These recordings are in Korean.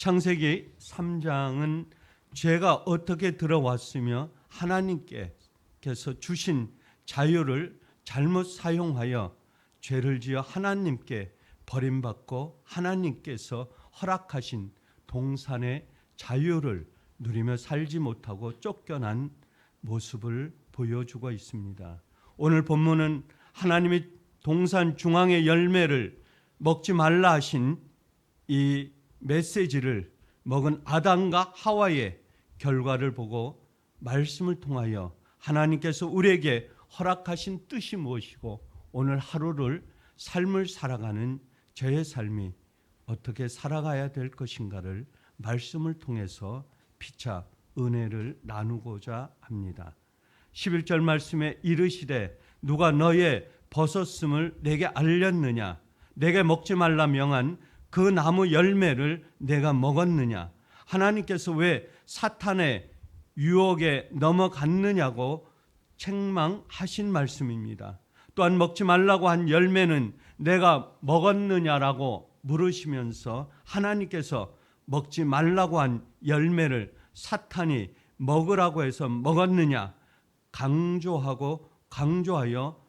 창세기 3장은 죄가 어떻게 들어왔으며 하나님께서 주신 자유를 잘못 사용하여 죄를 지어 하나님께 버림받고 하나님께서 허락하신 동산의 자유를 누리며 살지 못하고 쫓겨난 모습을 보여주고 있습니다. 오늘 본문은 하나님이 동산 중앙의 열매를 먹지 말라 하신 이 메시지를 먹은 아담과 하와의 결과를 보고 말씀을 통하여 하나님께서 우리에게 허락하신 뜻이 무엇이고 오늘 하루를 삶을 살아가는 저의 삶이 어떻게 살아가야 될 것인가를 말씀을 통해서 피차 은혜를 나누고자 합니다. 11절 말씀에 이르시되 누가 너의 벗었음을 내게 알렸느냐 내게 먹지 말라 명한 그 나무 열매를 내가 먹었느냐 하나님께서 왜 사탄의 유혹에 넘어갔느냐고 책망하신 말씀입니다. 또한 먹지 말라고 한 열매는 내가 먹었느냐라고 물으시면서 하나님께서 먹지 말라고 한 열매를 사탄이 먹으라고 해서 먹었느냐 강조하고 강조하여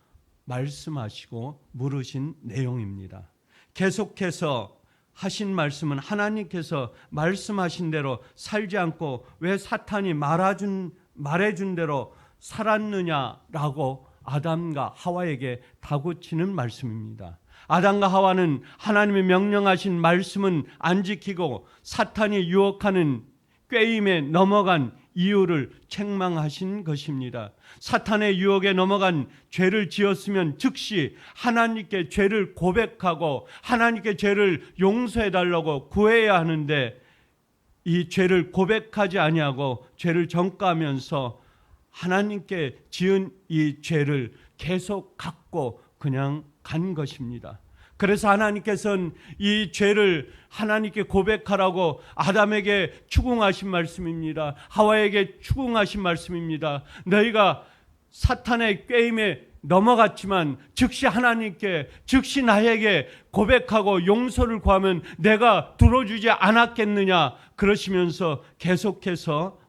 말씀하시고 물으신 내용입니다. 계속해서 하신 말씀은 하나님께서 말씀하신 대로 살지 않고 왜 사탄이 말해준 말해준 대로 살았느냐라고 아담과 하와에게 다구치는 말씀입니다. 아담과 하와는 하나님의 명령하신 말씀은 안 지키고 사탄이 유혹하는 꾀임에 넘어간 이유를 책망하신 것입니다. 사탄의 유혹에 넘어간 죄를 지었으면 즉시 하나님께 죄를 고백하고 하나님께 죄를 용서해 달라고 구해야 하는데 이 죄를 고백하지 아니하고 죄를 전가하면서 하나님께 지은 이 죄를 계속 갖고 그냥 간 것입니다. 그래서 하나님께서는 이 죄를 하나님께 고백하라고 아담에게 추궁하신 말씀입니다. 하와에게 추궁하신 말씀입니다. 너희가 사탄의 꾀임에 넘어갔지만 즉시 하나님께 즉시 나에게 고백하고 용서를 구하면 내가 들어주지 않았겠느냐 그러시면서 계속해서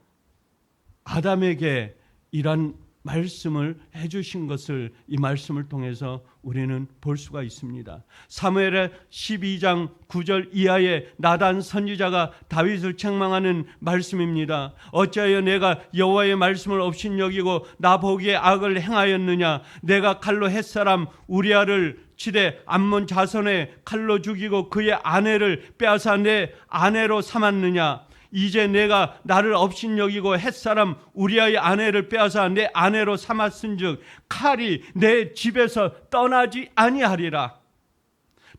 아담에게 이런 말씀을 해주신 것을 이 말씀을 통해서 우리는 볼 수가 있습니다. 사무엘의 12장 9절 이하의 나단 선지자가 다윗을 책망하는 말씀입니다. 어찌하여 내가 여호와의 말씀을 없인 여기고 나 보기에 악을 행하였느냐? 내가 칼로 햇사람 우리아를 치되 암몬 자손의 칼로 죽이고 그의 아내를 빼앗아 내 아내로 삼았느냐? 이제 내가 나를 없인 여기고 햇사람 우리아의 아내를 빼앗아 내 아내로 삼았은즉 칼이 내 집에서 떠나지 아니하리라.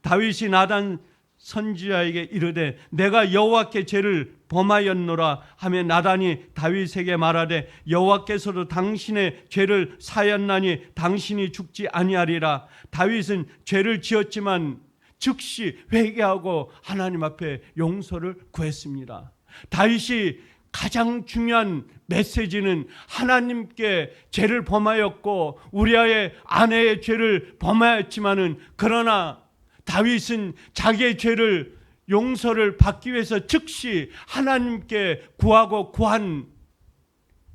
다윗이 나단 선지자에게 이르되 내가 여호와께 죄를 범하였노라 하며 나단이 다윗에게 말하되 여호와께서도 당신의 죄를 사였나니 당신이 죽지 아니하리라. 다윗은 죄를 지었지만 즉시 회개하고 하나님 앞에 용서를 구했습니다. 다윗이 가장 중요한 메시지는 하나님께 죄를 범하였고 우리아의 아내의 죄를 범하였지만은 그러나 다윗은 자기의 죄를 용서를 받기 위해서 즉시 하나님께 구하고 구한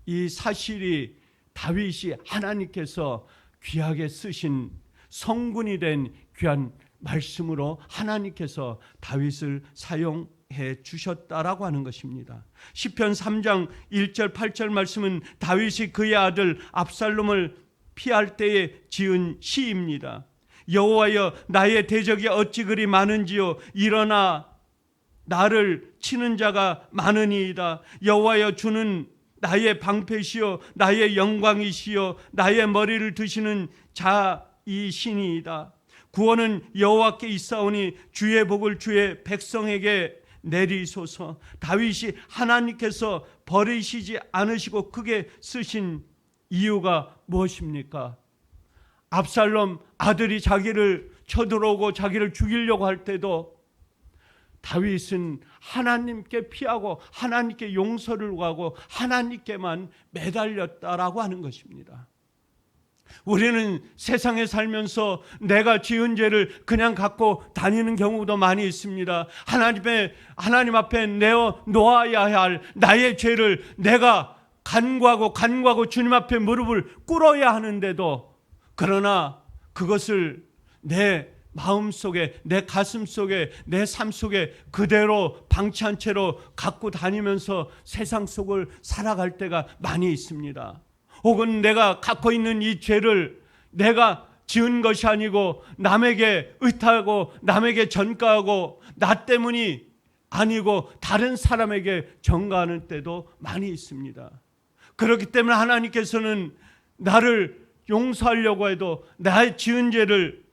이 사실이 다윗이 하나님께서 귀하게 쓰신 성군이 된 귀한 말씀으로 하나님께서 다윗을 사용 해 주셨다라고 하는 것입니다. 시편 3장 1절 8절 말씀은 다윗이 그의 아들 압살롬을 피할 때에 지은 시입니다. 여호와여 나의 대적이 어찌 그리 많은지요 일어나 나를 치는 자가 많으니이다. 여호와여 주는 나의 방패시요 나의 영광이시요 나의 머리를 드시는 자이신이이다. 구원은 여호와께 있사오니 주의 복을 주의 백성에게 내리소서 다윗이 하나님께서 버리시지 않으시고 크게 쓰신 이유가 무엇입니까? 압살롬 아들이 자기를 쳐들어오고 자기를 죽이려고 할 때도 다윗은 하나님께 피하고 하나님께 용서를 구하고 하나님께만 매달렸다라고 하는 것입니다. 우리는 세상에 살면서 내가 지은 죄를 그냥 갖고 다니는 경우도 많이 있습니다. 하나님의 하나님 앞에 내어 놓아야 할 나의 죄를 내가 간구하고 간구하고 주님 앞에 무릎을 꿇어야 하는데도 그러나 그것을 내 마음 속에 내 가슴 속에 내 삶 속에 그대로 방치한 채로 갖고 다니면서 세상 속을 살아갈 때가 많이 있습니다. 혹은 내가 갖고 있는 이 죄를 내가 지은 것이 아니고 남에게 의탁하고 남에게 전가하고 나 때문이 아니고 다른 사람에게 전가하는 때도 많이 있습니다. 그렇기 때문에 하나님께서는 나를 용서하려고 해도 나의 지은 죄를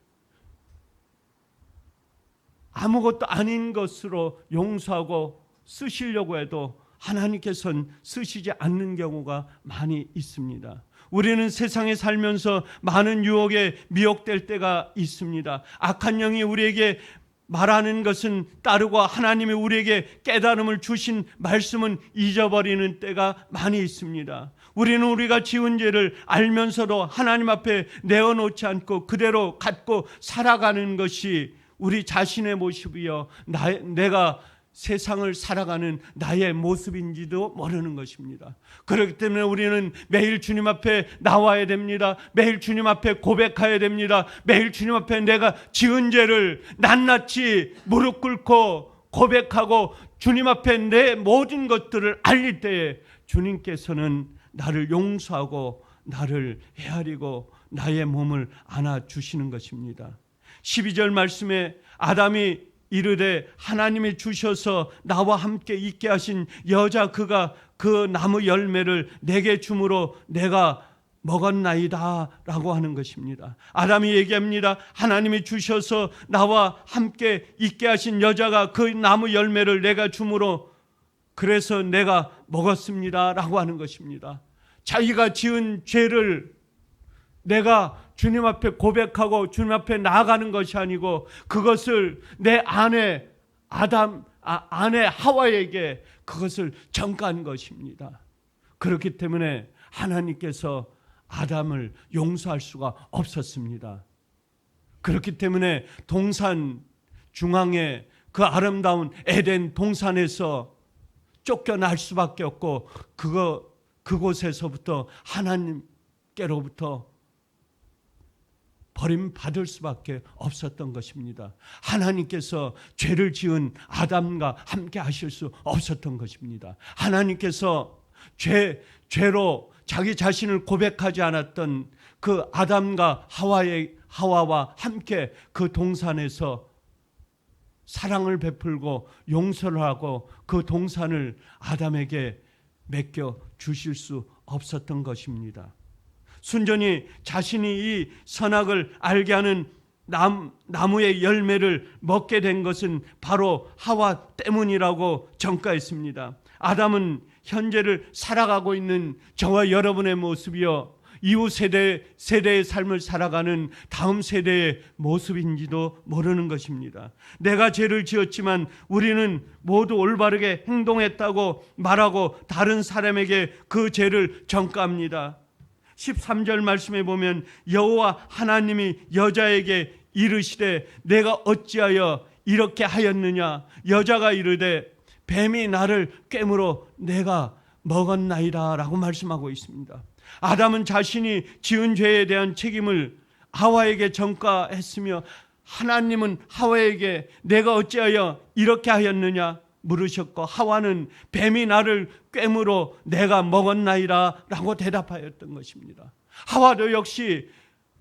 아무것도 아닌 것으로 용서하고 쓰시려고 해도 하나님께서는 쓰시지 않는 경우가 많이 있습니다. 우리는 세상에 살면서 많은 유혹에 미혹될 때가 있습니다. 악한 영이 우리에게 말하는 것은 따르고 하나님이 우리에게 깨달음을 주신 말씀은 잊어버리는 때가 많이 있습니다. 우리는 우리가 지은 죄를 알면서도 하나님 앞에 내어놓지 않고 그대로 갖고 살아가는 것이 우리 자신의 모습이요. 나, 내가 세상을 살아가는 나의 모습인지도 모르는 것입니다. 그렇기 때문에 우리는 매일 주님 앞에 나와야 됩니다. 매일 주님 앞에 고백해야 됩니다. 매일 주님 앞에 내가 지은 죄를 낱낱이 무릎 꿇고 고백하고 주님 앞에 내 모든 것들을 알릴 때에 주님께서는 나를 용서하고 나를 헤아리고 나의 몸을 안아 주시는 것입니다. 12절 말씀에 아담이 이르되 하나님이 주셔서 나와 함께 있게 하신 여자 그가 그 나무 열매를 내게 주므로 내가 먹었나이다 라고 하는 것입니다. 아담이 얘기합니다. 하나님이 주셔서 나와 함께 있게 하신 여자가 그 나무 열매를 내가 주므로 그래서 내가 먹었습니다 라고 하는 것입니다. 자기가 지은 죄를 내가 주님 앞에 고백하고 주님 앞에 나아가는 것이 아니고 그것을 내 아내 아담 아, 아내 하와에게 그것을 전가한 것입니다. 그렇기 때문에 하나님께서 아담을 용서할 수가 없었습니다. 그렇기 때문에 동산 중앙에 그 아름다운 에덴 동산에서 쫓겨날 수밖에 없고 그거 그곳에서부터 하나님께로부터 버림받을 수밖에 없었던 것입니다. 하나님께서 죄를 지은 아담과 함께 하실 수 없었던 것입니다. 하나님께서 죄, 죄로 자기 자신을 고백하지 않았던 그 아담과 하와의, 하와와 함께 그 동산에서 사랑을 베풀고 용서를 하고 그 동산을 아담에게 맡겨 주실 수 없었던 것입니다. 순전히 자신이 이 선악을 알게 하는 남, 나무의 열매를 먹게 된 것은 바로 하와 때문이라고 전가했습니다. 아담은 현재를 살아가고 있는 저와 여러분의 모습이요. 이후 세대, 세대의 삶을 살아가는 다음 세대의 모습인지도 모르는 것입니다. 내가 죄를 지었지만 우리는 모두 올바르게 행동했다고 말하고 다른 사람에게 그 죄를 전가합니다. 13절 말씀에 보면 여호와 하나님이 여자에게 이르시되 내가 어찌하여 이렇게 하였느냐 여자가 이르되 뱀이 나를 꿰물어 내가 먹었나이다라고 말씀하고 있습니다. 아담은 자신이 지은 죄에 대한 책임을 하와에게 전가했으며 하나님은 하와에게 내가 어찌하여 이렇게 하였느냐 물으셨고 하와는 뱀이 나를 꿰물어 내가 먹었나이다 라고 대답하였던 것입니다. 하와도 역시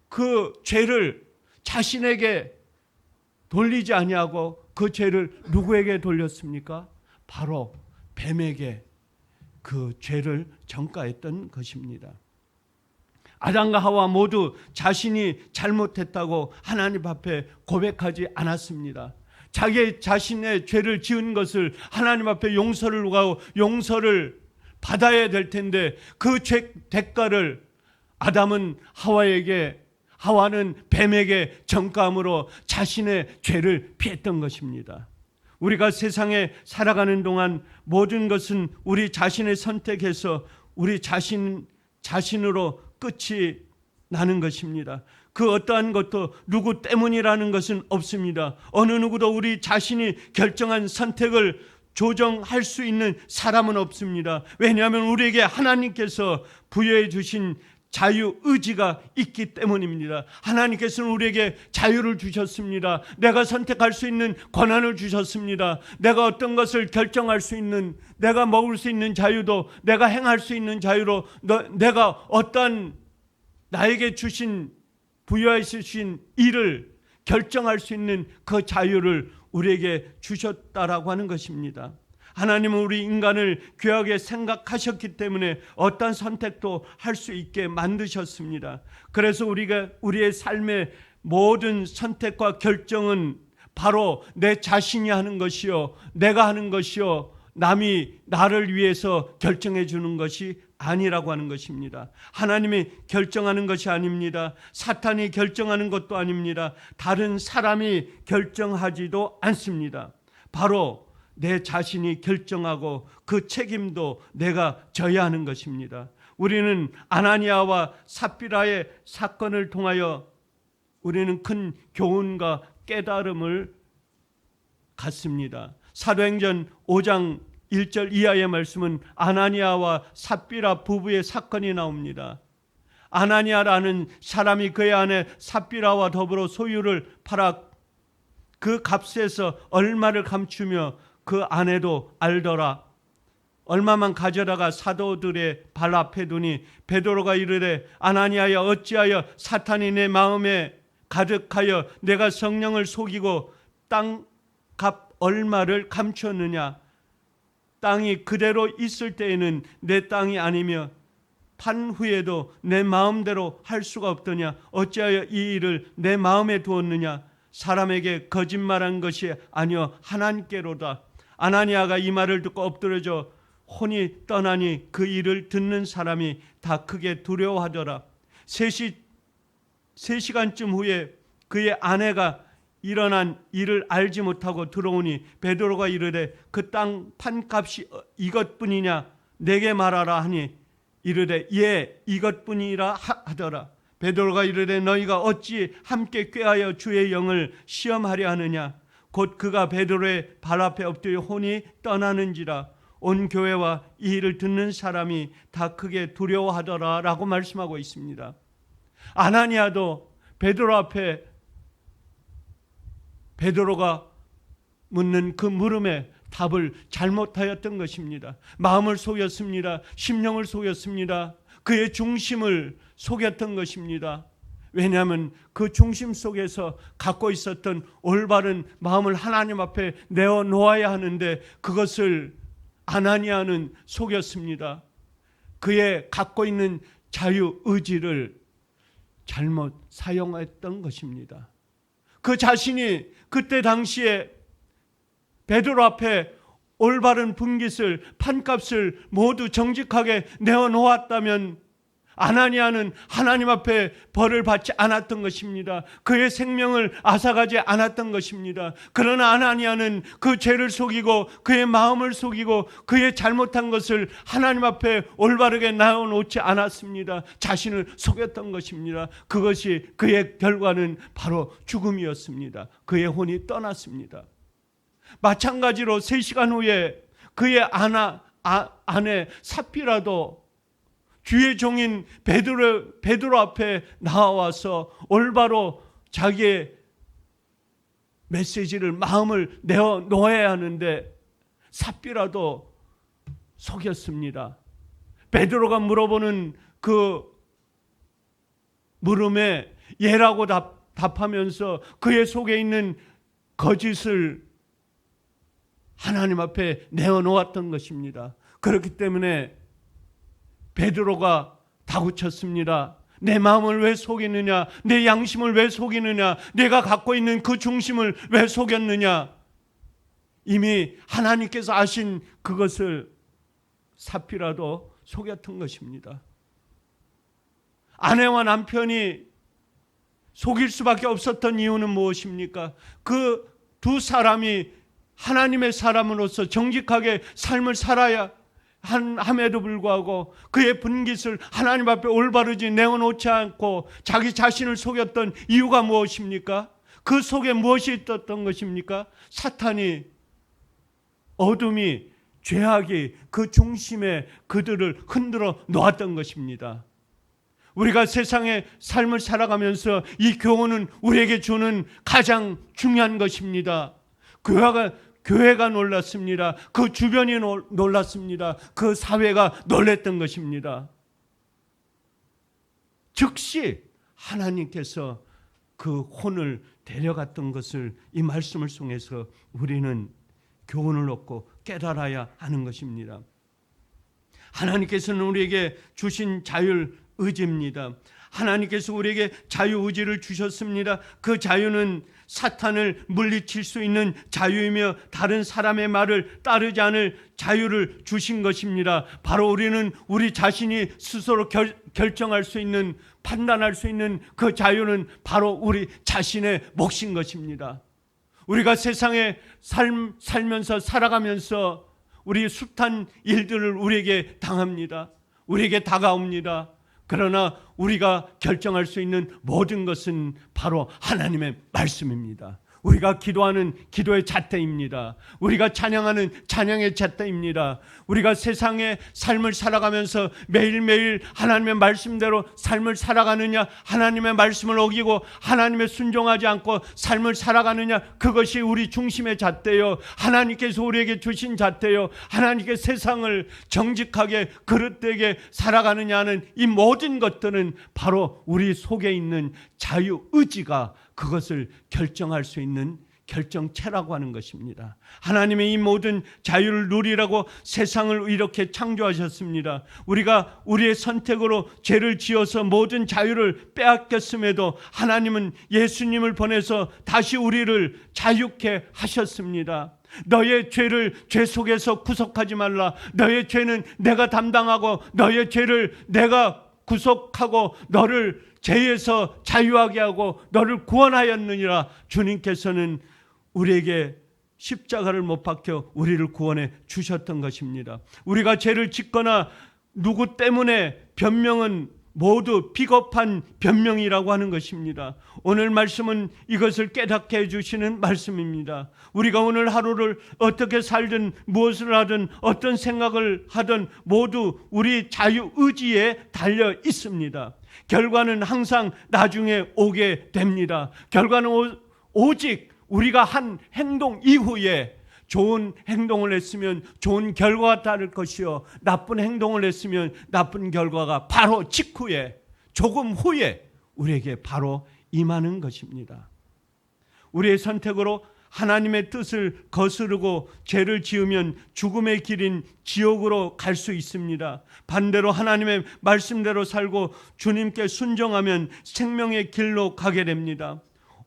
그 죄를 자신에게 돌리지 아니하고 그 죄를 누구에게 돌렸습니까? 바로 뱀에게 그 죄를 전가했던 것입니다. 아담과 하와 모두 자신이 잘못했다고 하나님 앞에 고백하지 않았습니다. 자기 자신의 죄를 지은 것을 하나님 앞에 용서를 구하고 용서를 받아야 될 텐데 그 죄 대가를 아담은 하와에게 하와는 뱀에게 정감으로 자신의 죄를 피했던 것입니다. 우리가 세상에 살아가는 동안 모든 것은 우리 자신의 선택에서 우리 자신 자신으로 끝이 나는 것입니다. 그 어떠한 것도 누구 때문이라는 것은 없습니다. 어느 누구도 우리 자신이 결정한 선택을 조정할 수 있는 사람은 없습니다. 왜냐하면 우리에게 하나님께서 부여해 주신 자유 의지가 있기 때문입니다. 하나님께서는 우리에게 자유를 주셨습니다. 내가 선택할 수 있는 권한을 주셨습니다. 내가 어떤 것을 결정할 수 있는 내가 먹을 수 있는 자유도 내가 행할 수 있는 자유로 너, 내가 어떤 나에게 주신 부여해 주신 일을 결정할 수 있는 그 자유를 우리에게 주셨다라고 하는 것입니다. 하나님은 우리 인간을 귀하게 생각하셨기 때문에 어떤 선택도 할 수 있게 만드셨습니다. 그래서 우리가 우리의 삶의 모든 선택과 결정은 바로 내 자신이 하는 것이요, 내가 하는 것이요, 남이 나를 위해서 결정해 주는 것이 아니라고 하는 것입니다. 하나님이 결정하는 것이 아닙니다. 사탄이 결정하는 것도 아닙니다. 다른 사람이 결정하지도 않습니다. 바로 내 자신이 결정하고 그 책임도 내가 져야 하는 것입니다. 우리는 아나니아와 삽비라의 사건을 통하여 우리는 큰 교훈과 깨달음을 갖습니다. 사도행전 5장 1절 이하의 말씀은 아나니아와 삽비라 부부의 사건이 나옵니다. 아나니아라는 사람이 그의 아내 삽비라와 더불어 소유를 팔아 그 값에서 얼마를 감추며 그 아내도 알더라. 얼마만 가져다가 사도들의 발 앞에 두니 베드로가 이르되 아나니아야 어찌하여 사탄이 내 마음에 가득하여 내가 성령을 속이고 땅 값 얼마를 감추었느냐 땅이 그대로 있을 때에는 내 땅이 아니며 판 후에도 내 마음대로 할 수가 없더냐? 어찌하여 이 일을 내 마음에 두었느냐? 사람에게 거짓말한 것이 아니요 하나님께로다. 아나니아가 이 말을 듣고 엎드려져 혼이 떠나니 그 일을 듣는 사람이 다 크게 두려워하더라. 세시 세 시간쯤 후에 그의 아내가 일어난 일을 알지 못하고 들어오니 베드로가 이르되 그 땅 판값이 어, 이것뿐이냐? 내게 말하라 하니 이르되 예 이것뿐이라 하- 하더라. 베드로가 이르되 너희가 어찌 함께 꾀하여 주의 영을 시험하려 하느냐? 곧 그가 베드로의 발 앞에 엎드려 혼이 떠나는지라. 온 교회와 이 일을 듣는 사람이 다 크게 두려워하더라라고 말씀하고 있습니다. 아나니아도 베드로 앞에 베드로가 묻는 그 물음에 답을 잘못하였던 것입니다. 마음을 속였습니다. 심령을 속였습니다. 그의 중심을 속였던 것입니다. 왜냐하면 그 중심 속에서 갖고 있었던 올바른 마음을 하나님 앞에 내어 놓아야 하는데 그것을 아나니아는 속였습니다. 그의 갖고 있는 자유 의지를 잘못 사용했던 것입니다. 그 자신이 그때 당시에 베드로 앞에 올바른 분깃을 판값을 모두 정직하게 내어 놓았다면 아나니아는 하나님 앞에 벌을 받지 않았던 것입니다. 그의 생명을 앗아가지 않았던 것입니다. 그러나 아나니아는 그 죄를 속이고 그의 마음을 속이고 그의 잘못한 것을 하나님 앞에 올바르게 나눠놓지 않았습니다. 자신을 속였던 것입니다. 그것이 그의 결과는 바로 죽음이었습니다. 그의 혼이 떠났습니다. 마찬가지로 세 시간 후에 그의 아나, 아, 아내 사피라도 주의 종인 베드로, 베드로 앞에 나와서 올바로 자기의 메시지를 마음을 내어 놓아야 하는데 삽비라도 속였습니다. 베드로가 물어보는 그 물음에 예라고 답, 답하면서 그의 속에 있는 거짓을 하나님 앞에 내어 놓았던 것입니다. 그렇기 때문에 베드로가 다구쳤습니다. 내 마음을 왜 속이느냐? 내 양심을 왜 속이느냐? 내가 갖고 있는 그 중심을 왜 속였느냐? 이미 하나님께서 아신 그것을 사피라도 속였던 것입니다. 아내와 남편이 속일 수밖에 없었던 이유는 무엇입니까? 그 두 사람이 하나님의 사람으로서 정직하게 삶을 살아야 한 함에도 불구하고 그의 분깃을 하나님 앞에 올바르지 내어놓지 않고 자기 자신을 속였던 이유가 무엇입니까? 그 속에 무엇이 있었던 것입니까? 사탄이 어둠이 죄악이 그 중심에 그들을 흔들어 놓았던 것입니다. 우리가 세상의 삶을 살아가면서 이 교훈은 우리에게 주는 가장 중요한 것입니다. 교회가 교회가 놀랐습니다. 그 주변이 놀- 놀랐습니다. 그 사회가 놀랬던 것입니다. 즉시 하나님께서 그 혼을 데려갔던 것을 이 말씀을 통해서 우리는 교훈을 얻고 깨달아야 하는 것입니다. 하나님께서는 우리에게 주신 자율 의지입니다. 하나님께서 우리에게 자유 의지를 주셨습니다. 그 자유는 사탄을 물리칠 수 있는 자유이며 다른 사람의 말을 따르지 않을 자유를 주신 것입니다. 바로 우리는 우리 자신이 스스로 결, 결정할 수 있는 판단할 수 있는 그 자유는 바로 우리 자신의 몫인 것입니다. 우리가 세상에 삶, 살면서 살아가면서 우리 숱한 일들을 우리에게 당합니다. 우리에게 다가옵니다. 그러나 우리가 결정할 수 있는 모든 것은 바로 하나님의 말씀입니다. 우리가 기도하는 기도의 잣대입니다. 우리가 찬양하는 찬양의 잣대입니다. 우리가 세상의 삶을 살아가면서 매일매일 하나님의 말씀대로 삶을 살아가느냐, 하나님의 말씀을 어기고 하나님의 순종하지 않고 삶을 살아가느냐, 그것이 우리 중심의 잣대요. 하나님께서 우리에게 주신 잣대요. 하나님께 세상을 정직하게 그릇되게 살아가느냐는 이 모든 것들은 바로 우리 속에 있는 자유 의지가 그것을 결정할 수 있는 결정체라고 하는 것입니다. 하나님의 이 모든 자유를 누리라고 세상을 이렇게 창조하셨습니다. 우리가 우리의 선택으로 죄를 지어서 모든 자유를 빼앗겼음에도 하나님은 예수님을 보내서 다시 우리를 자유케 하셨습니다. 너의 죄를 죄 속에서 구속하지 말라. 너의 죄는 내가 담당하고 너의 죄를 내가 구속하고 너를 죄에서 자유하게 하고 너를 구원하였느니라 주님께서는 우리에게 십자가를 못 박혀 우리를 구원해 주셨던 것입니다. 우리가 죄를 짓거나 누구 때문에 변명은 모두 비겁한 변명이라고 하는 것입니다. 오늘 말씀은 이것을 깨닫게 해주시는 말씀입니다. 우리가 오늘 하루를 어떻게 살든 무엇을 하든 어떤 생각을 하든 모두 우리 자유 의지에 달려 있습니다. 결과는 항상 나중에 오게 됩니다. 결과는 오, 오직 우리가 한 행동 이후에 좋은 행동을 했으면 좋은 결과가 따를 것이요 나쁜 행동을 했으면 나쁜 결과가 바로 직후에 조금 후에 우리에게 바로 임하는 것입니다. 우리의 선택으로 하나님의 뜻을 거스르고 죄를 지으면 죽음의 길인 지옥으로 갈 수 있습니다. 반대로 하나님의 말씀대로 살고 주님께 순종하면 생명의 길로 가게 됩니다.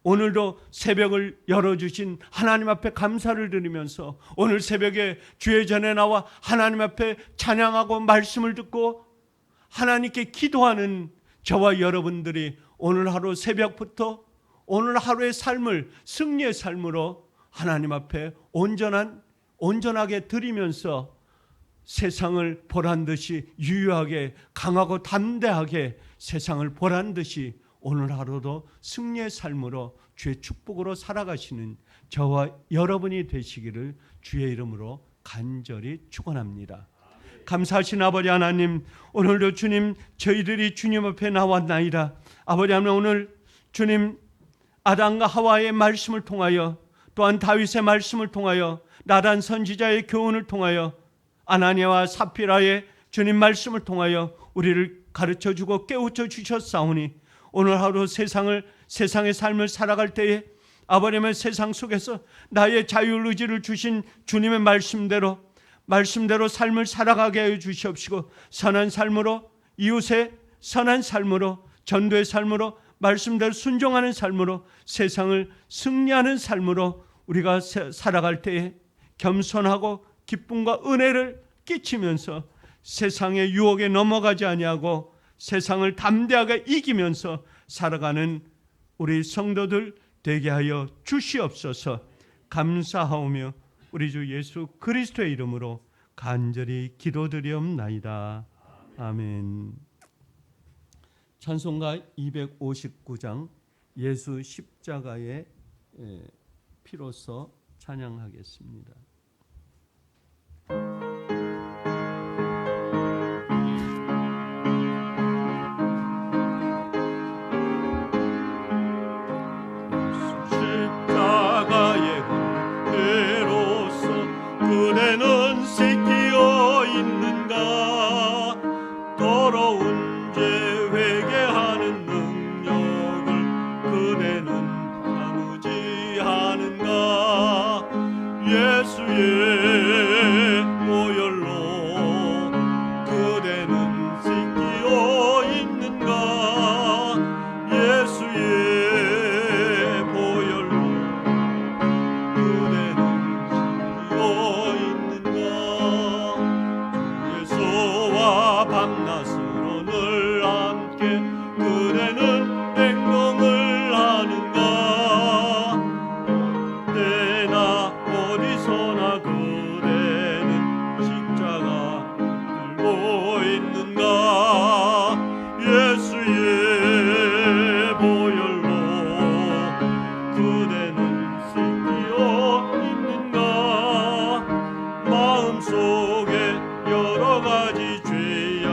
오늘도 새벽을 열어주신 하나님 앞에 감사를 드리면서 오늘 새벽에 주의 전에 나와 하나님 앞에 찬양하고 말씀을 듣고 하나님께 기도하는 저와 여러분들이 오늘 하루 새벽부터 오늘 하루의 삶을 승리의 삶으로 하나님 앞에 온전한 온전하게 드리면서 세상을 보란 듯이 유효하게 강하고 담대하게 세상을 보란 듯이 오늘 하루도 승리의 삶으로 주의 축복으로 살아가시는 저와 여러분이 되시기를 주의 이름으로 간절히 축원합니다. 감사하신 아버지 하나님, 오늘도 주님 저희들이 주님 앞에 나왔나이다. 아버지 하나님 오늘 주님 아담과 하와의 말씀을 통하여 또한 다윗의 말씀을 통하여 나단 선지자의 교훈을 통하여 아나니아와 사피라의 주님 말씀을 통하여 우리를 가르쳐 주고 깨우쳐 주셨사오니 오늘 하루 세상을 세상의 삶을 살아갈 때에 아버님의 세상 속에서 나의 자유 의지를 주신 주님의 말씀대로 말씀대로 삶을 살아가게 해 주시옵시고 선한 삶으로 이웃의 선한 삶으로 전도의 삶으로 말씀대로 순종하는 삶으로 세상을 승리하는 삶으로 우리가 세- 살아갈 때에 겸손하고 기쁨과 은혜를 끼치면서 세상의 유혹에 넘어가지 아니하고 세상을 담대하게 이기면서 살아가는 우리 성도들 되게 하여 주시옵소서 감사하오며 우리 주 예수 그리스도의 이름으로 간절히 기도드리옵나이다. 아멘. 찬송가 259장 예수 십자가의 피로서 찬양하겠습니다. ah